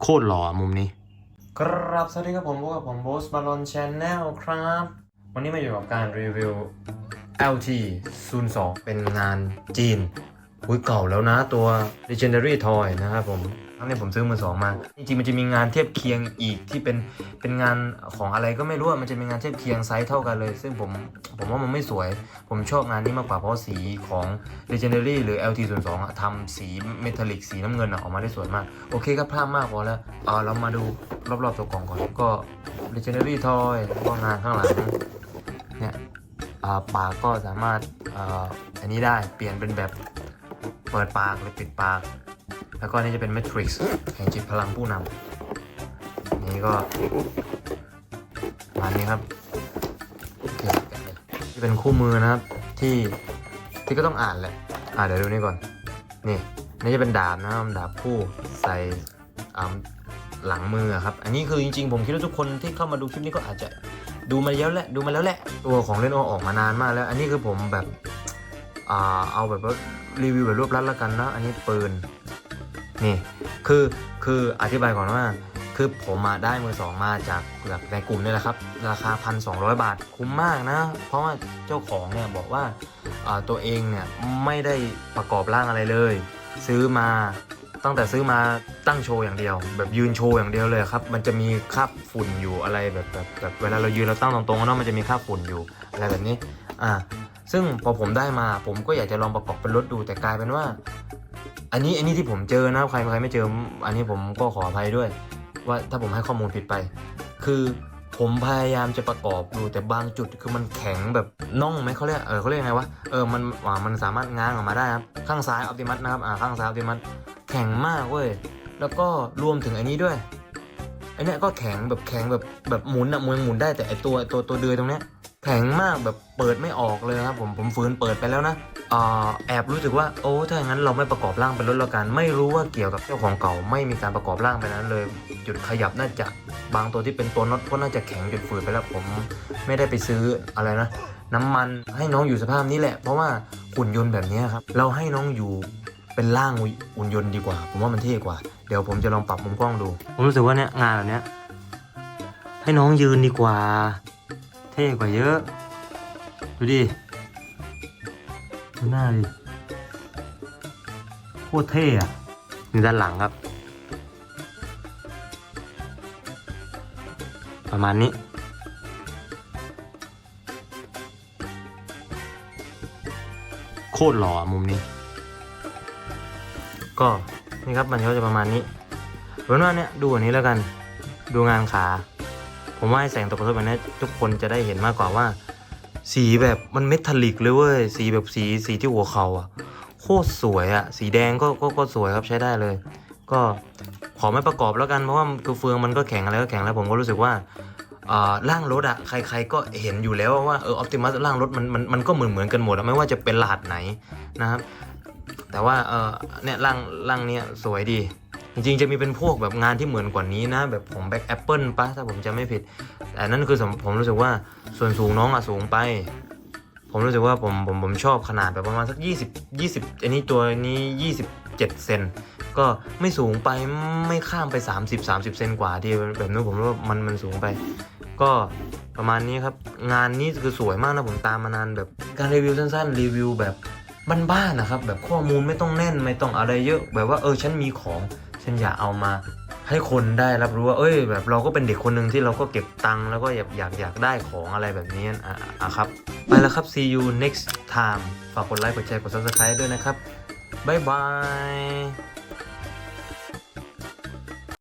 โคตรหล่อมุมนี้ ครับสวัสดีครับผมพบกับผมโบสบอลอนชแนลครับ วันนี้มาอยู่กับการรีวิว LT 0 2เป็นงานจีนหุ้ยเก่าแล้วนะตัว Legendary Toy นะครับผม ครั้งนี้ผมซื้อมือสองมา จริงๆมันจะมีงานเทียบเคียงอีกที่เป็นเป็นงานของอะไรก็ไม่รู้มันจะมีงานเทียบเคียงไซส์เท่ากันเลย ซึ่งผมผมว่ามันไม่สวย ผมชอบงานนี้มากกว่าเพราะสีของ Legendary หรือ LT 0 2อะทำสีเมทัลลิกสีน้ำเงินออกมาได้สวยมาก โอเคก็พลาดมากพอแล้วเออเรามาดูรอบๆตัวกล่องก่อนก็ Legendary Toy แล้วก็งานข้างหลังเนี่ยอ่าปากก็สามารถอ่าอันนี้ได้เปลี่ยนเป็นแบบเปิดปากหรือปิดปาก แล้วก็นี่จะเป็น Matrix แห่งจิตพลังผู้นำนี่ก็มานี้ครับโอเคแกะเลยนี่เป็นคู่มือนะครับที่ที่ก็ต้องอ่านแหละอ่าเดี๋ยวดูนี่ก่อน นี่นี่จะเป็นดาบนะครับดาบคู่ใส่หลังมือครับ อันนี้คือจริงๆ ผมคิดว่าทุกคนที่เข้ามาดูคลิปนี้ก็อาจจะดูมาแล้วแหละดูมาแล้วแหละ ตัวของเล่นโอออกมานานมากแล้ว อันนี้คือผมแบบอเอาแบบว่ารีวิวแบบรวบรัดแล้วกันนะ อันนี้ปืน นี่คือคืออธิบายก่อนว่าคือผมมาได้มือสองมาจากแบบในกลุ่มนี่แหละครับ ราคา 1,200 บาทคุ้มมากนะ เพราะว่าเจ้าของเนี่ยบอกว่าอ่าตัวเองเนี่ยไม่ได้ประกอบร่างอะไรเลย ซื้อมาตั้งแต่ซื้อมาตั้งโชว์อย่างเดียว แบบยืนโชว์อย่างเดียวเลยครับ มันจะมีคราบฝุ่นอยู่อะไรแบบแบบแบบเวลาเรายืนเราตั้งตรงๆเนาะมันจะมีคราบฝุ่นอยู่อะไรแบบนี้อ่าซึ่งพอผมได้มาผมก็อยากจะลองประกอบเป็นรถดูแต่กลายเป็นว่า อันนี้อันนี้ที่ผมเจอนะใครใครไม่เจอ อันนี้ผมก็ขออภัยด้วย ว่าถ้าผมให้ข้อมูลผิดไป คือผมพยายามจะประกอบดูแต่บางจุดคือมันแข็งแบบน่องไหมเขาเรียกเออเขาเรียกไงวะเออมันอ่ามันสามารถง้างออกมาได้ครับข้างซ้ายออปติมัสนะครับอ่าข้างซ้ายออปติมัสแข็งมากเว้ยแล้วก็รวมถึงอันนี้ด้วยอันนี้ก็แข็งแบบแข็งแบบแบบหมุนอะหมุนหมุนได้แต่ไอตัวตัวตัวเดือยตรงเนี้ย แข็งมากแบบเปิดไม่ออกเลยครับผมผมฝืนเปิดไปแล้วนะอ่าแอบรู้สึกว่าโอ้ถ้าอย่างนั้นเราไม่ประกอบร่างเป็นรถแล้วกัน ไม่รู้ว่าเกี่ยวกับเจ้าของเก่าไม่มีการประกอบร่างไปนั้นเลย จุดขยับน่าจะบางตัวที่เป็นตัวน็อตก็น่าจะแข็งจนฝืดไปแล้วผมไม่ได้ไปซื้ออะไรนะ น้ำมันให้น้องอยู่สภาพนี้แหละ เพราะว่าหุ่นยนต์แบบนี้ครับเราให้น้องอยู่เป็นร่างหุ่นยนต์ดีกว่า ผมว่ามันเท่กว่า เดี๋ยวผมจะลองปรับมุมกล้องดู ผมรู้สึกว่าเนี้ยงานแบบเนี้ยให้น้องยืนดีกว่า เท่กว่าเยอะ ดูดิ ดูหน้าดิ โคตรเท่อะนี่ด้านหลังครับ ประมาณนี้ โคตรหล่ออะมุมนี้ ก็นี่ครับมันก็จะประมาณนี้เพราะว่าเนี่ยดูอันนี้แล้วกัน ดูงานขา ผมว่าให้แสงตกกระทบแบบนี้ทุกคนจะได้เห็นมากกว่าว่า สีแบบมันเมทัลลิกเลยเว้ยสีแบบสีสีที่หัวเขาอะโคตรสวยอะสีแดงก็ก็ก็สวยครับใช้ได้เลย ก็ขอไม่ประกอบแล้วกันเพราะว่าคือเฟืองมันก็แข็งอะไรก็แข็งแล้วผมก็รู้สึกว่าอ่าร่างรถอะใครๆก็เห็นอยู่แล้วว่าเออออปติมัสร่างรถมันมันมันก็เหมือนเหมือนกันหมดไม่ว่าจะเป็นรหัสไหนนะครับ แต่ว่าเออเนี่ยร่างร่างเนี้ยสวยดี จริงๆจะมีเป็นพวกแบบงานที่เหมือนกว่านี้นะ แบบของแบ็คแอปเปิลปะถ้าผมจะไม่ผิด แต่นั่นคือผมผมรู้สึกว่าส่วนสูงน้องอะสูงไป ผมรู้สึกว่าผมผมผมชอบขนาดแบบประมาณสัก 20 20 อันนี้ตัวนี้ 27 เซนก็ไม่สูงไปไม่ข้ามไป 30 30 เซนกว่าที่แบบนู้นผมว่ามันมันสูงไป ก็ประมาณนี้ครับ งานนี้คือสวยมากนะผมตามมานานแบบการรีวิวสั้นๆ รีวิวแบบบ้านๆนะครับ แบบข้อมูลไม่ต้องแน่นไม่ต้องอะไรเยอะ แบบว่าเออฉันมีของ ฉันอยากเอามาให้คนได้รับรู้ว่าเอ้ย แบบเราก็เป็นเด็กคนหนึ่งที่เราก็เก็บตังค์แล้วก็อยากอยากอยากได้ของอะไรแบบนี้อะอะครับ ไปแล้วครับ see you next time ฝากกดไลค์กดแชร์กด subscribe ด้วยนะครับ บ๊ายบาย